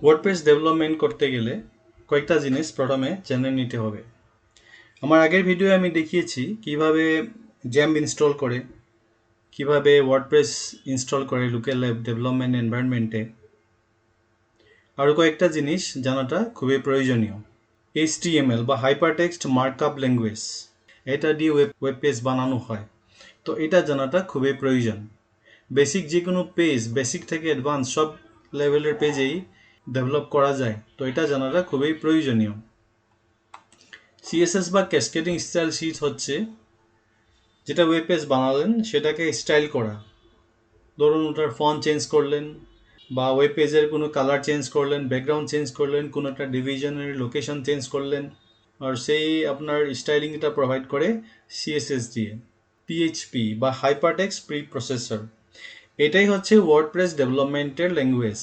WordPress development করতে গেলে কয়েকটা জিনিস প্রথমে জেনে নিতে হবে। আমার আগের ভিডিও আমি দেখিয়েছি কীভাবে জ্যাম ইনস্টল করে, কীভাবে ওয়ার্ডপ্রেস ইনস্টল করে লোকাল ডেভেলপমেন্ট এনভায়রনমেন্টে আরও কয়েকটা জিনিস জানাটা খুবই প্রয়োজনীয়। এইচ এইচটিএমএল বা হাইপারটেক্সট মার্কআপ ল্যাঙ্গুয়েজ এটা দিয়ে ওয়েব ওয়েব পেজ বানানো হয়। তো এটা জানাটা খুবই প্রয়োজন। বেসিক যে কোনো পেজ বেসিক থেকে অ্যাডভান্স সব লেভেলের পেজেই ডেভেলপ করা যায়, তো এটা জানাটা খুবই প্রয়োজনীয়। সিএসএস বা ক্যাসকেডিং স্টাইল শিট হচ্ছে, যেটা ওয়েব পেজ বানালেন, সেটাকে স্টাইল করা। ধরুন, ওটার ফন চেঞ্জ করলেন, বা ওয়েব পেজের কোনো কালার চেঞ্জ করলেন ব্যাকগ্রাউন্ড চেঞ্জ করলেন, কোনো একটা ডিভিশনের লোকেশন চেঞ্জ করলেন, আর সেই আপনার স্টাইলিংটা প্রোভাইড করে সিএসএস দিয়ে। পিএইচপি বা হাইপারটেক্স প্রি প্রসেসর এটাই হচ্ছে ওয়ার্ডপ্রেস ডেভেলপমেন্টের ল্যাঙ্গুয়েজ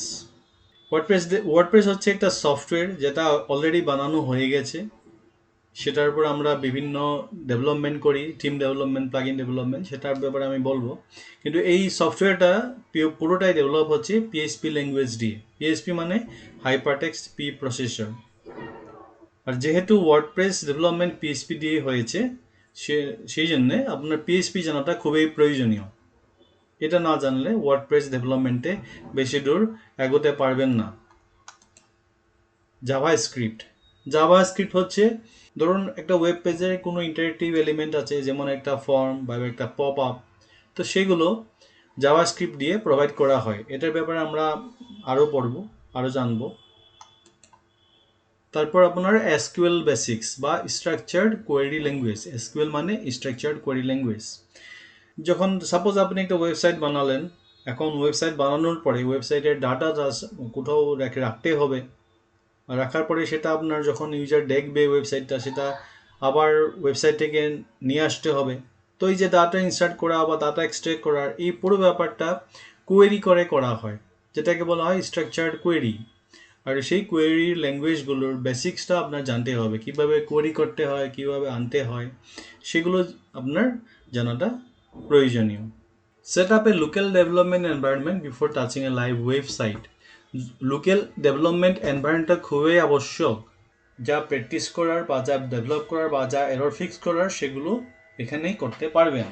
ওয়ার্ডপ্রেস ওয়ার্ডপ্রেস হচ্ছে একটা সফটওয়্যার যেটা অলরেডি বানানো হয়ে গেছে। সেটার উপর আমরা বিভিন্ন ডেভেলপমেন্ট করি theme development plugin development সেটার ব্যাপারে আমি বলব। কিন্তু এই সফটওয়্যারটা পুরোটাই ডেভেলপ হচ্ছে পিএইচপি ল্যাঙ্গুয়েজ দিয়ে। পিএইচপি মানে হাইপারটেক্স পি প্রসেসর আর যেহেতু ওয়ার্ডপ্রেস ডেভেলপমেন্ট পিএইচপি দিয়ে হয়েছে, সে সেই জন্যে আপনার পিএইচপি জানাটা খুবই প্রয়োজনীয়। এটা না জানলে ওয়ার্ডপ্রেস ডেভেলপমেন্টে বেশি দূর এগোতে পারবেন না। জাভা স্ক্রিপ্ট জাভা স্ক্রিপ্ট হচ্ছে, ধরুন একটা ওয়েব পেজে কোনো ইন্টারেক্টিভ এলিমেন্ট আছে, যেমন একটা ফর্ম বা একটা পপ আপ তো সেগুলো জাভা স্ক্রিপ্ট দিয়ে প্রোভাইড করা হয়। এটার ব্যাপারে আমরা আরও পড়ব, আরও জানব। তারপর আপনার এসকিউএল বেসিক্স বা স্ট্রাকচার্ড কোয়েরি ল্যাঙ্গুয়েজ এসকিউএল মানে স্ট্রাকচার্ড কোয়েরি ল্যাঙ্গুয়েজ যখন সাপোজ আপনি একটা ওয়েবসাইট বানালেন, এখন ওয়েবসাইট বানানোর পরে ওয়েবসাইটের ডাটা কোথাও রেখে রাখতে হবে। রাখার পরে সেটা আপনার যখন ইউজার দেখবে ওয়েবসাইটটা সেটা আবার ওয়েবসাইট থেকে নিয়ে আসতে হবে। তো এই যে ডাটা ইনসার্ট করা বা ডাটা এক্সট্রেক্ট করার এই পুরো ব্যাপারটা কোয়েরি করে করা হয়। যেটাকে বলা হয় স্ট্রাকচার্ড কোয়েরি আর সেই কোয়েরির ল্যাঙ্গুয়েজগুলোর বেসিক্সটা আপনার জানতে হবে। কীভাবে কোয়েরি করতে হয়, কীভাবে আনতে হয়, সেগুলো আপনার জানাটা প্রয়োজনীয়। Set up a local development environment before touching a live website local development এনভায়রনমেন্টটা খুবই আবশ্যক। যা প্র্যাকটিস করার বা যা ডেভেলপ করার বা যা এরর ফিক্স করার সেগুলো এখানেই করতে পারবেন।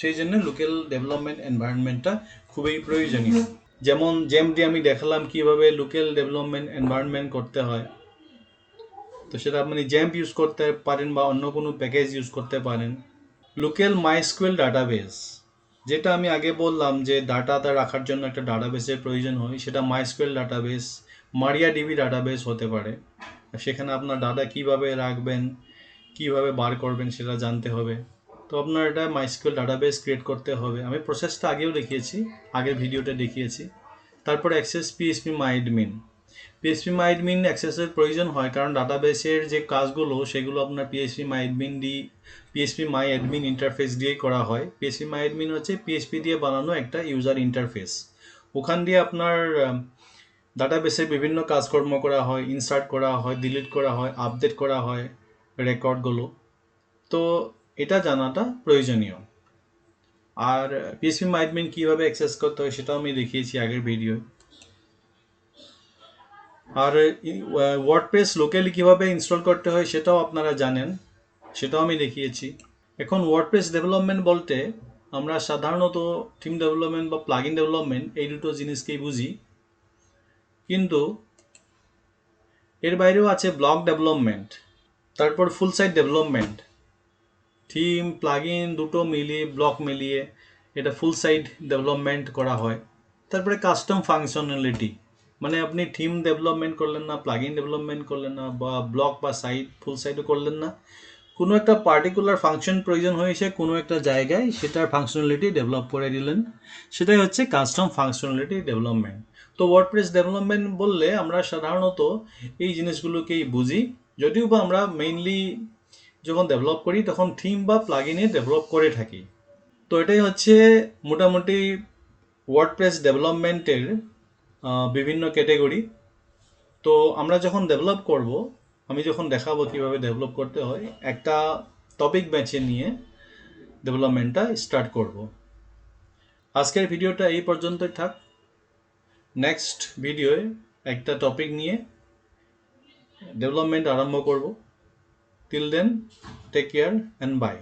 সেই জন্য লোকাল ডেভেলপমেন্ট এনভায়রনমেন্টটা খুবই প্রয়োজনীয়। যেমন জেমডি আমি দেখালাম কীভাবে লোকাল ডেভেলপমেন্ট এনভায়রনমেন্ট করতে হয়। তো সেটা আপনি জ্যাম্প ইউজ করতে পারেন বা অন্য কোনো প্যাকেজ ইউজ করতে পারেন। লোকাল মাইস্কুয়েল ডাটাবেস, যেটা আমি আগে বললাম যে ডাটাটা রাখার জন্য একটা ডাটাবেসের প্রয়োজন হয়, সেটা MySQL database, MariaDB database হতে পারে। সেখানে আপনার ডাটা কীভাবে রাখবেন, কীভাবে বার করবেন সেটা জানতে হবে। তো আপনার এটা মাইস্কুয়েল ডাটাবেস ক্রিয়েট করতে হবে। আমি প্রসেসটা আগেও দেখিয়েছি, আগের ভিডিওটা দেখিয়েছি। তারপর access PSP MyAdmin PSP MyAdmin অ্যাক্সেসের প্রয়োজন হয়, কারণ ডাটাবেসের যে কাজগুলো, সেগুলো আপনার পিএসপি মাইডমিন দিয়ে পিএসপি মাই অ্যাডমিন ইন্টারফেস দিয়েই করা হয়। পিএসপি মাই অ্যাডমিন হচ্ছে পিএসপি দিয়ে বানানো একটা ইউজার ইন্টারফেস ওখান দিয়ে আপনার ডাটাবেসে বিভিন্ন কাজকর্ম করা হয় ইনসার্ট করা হয় ডিলিট করা হয় আপডেট করা হয় রেকর্ডগুলো তো এটা জানাটা প্রয়োজনীয়। আর পিএসপি মাইডমিন কীভাবে অ্যাক্সেস করতে হয় সেটাও আমি দেখিয়েছি আগের ভিডিও আর ওয়ার্ডপ্রেস লোকালি কীভাবে ইনস্টল করতে হয় সেটাও আপনারা জানেন, সেটাও আমি দেখিয়েছি। এখন ওয়ার্ডপ্রেস ডেভেলপমেন্ট বলতে আমরা সাধারণত টিম ডেভেলপমেন্ট বা প্লাগ ইন ডেভেলপমেন্ট এই দুটো জিনিসকেই বুঝি। কিন্তু এর বাইরেও আছে ব্লক ডেভেলপমেন্ট তারপর full site development theme plugin দুটো মিলিয়ে ব্লক মিলিয়ে এটা ফুল সাইট ডেভেলপমেন্ট করা হয়। তারপরে কাস্টম ফাংশনালিটি মানে আপনি থিম ডেভেলপমেন্ট করলেন না প্লাগ ইন ডেভেলপমেন্ট করলেন না, বা ব্লক বা সাইট ফুল সাইটও করলেন না। কোনো একটা পার্টিকুলার ফাংশন প্রয়োজন হয়েছে কোনো একটা জায়গায়, সেটার ফাংশনালিটি ডেভেলপ করে দিলেন। সেটাই হচ্ছে কাস্টম ফাংশনালিটি ডেভেলপমেন্ট তো ওয়ার্ডপ্রেস ডেভেলপমেন্ট বললে আমরা সাধারণত এই জিনিসগুলোকেই বুঝি। যদিও বা আমরা মেইনলি যখন ডেভেলপ করি, তখন থিম বা প্লাগ ইনে ডেভেলপ করে থাকি। তো এটাই হচ্ছে মোটামুটি ওয়ার্ডপ্রেস ডেভেলপমেন্টের বিভিন্ন ক্যাটেগরি তো আমরা যখন ডেভেলপ করব, আমি যখন দেখাবো কীভাবে ডেভেলপ করতে হয়, একটা টপিক বেছে নিয়ে ডেভেলপমেন্টটা স্টার্ট করব। আজকের ভিডিওটা এই পর্যন্তই থাক। নেক্সট ভিডিওয়ে একটা টপিক নিয়ে ডেভেলপমেন্ট আরম্ভ করব। Till then take care and bye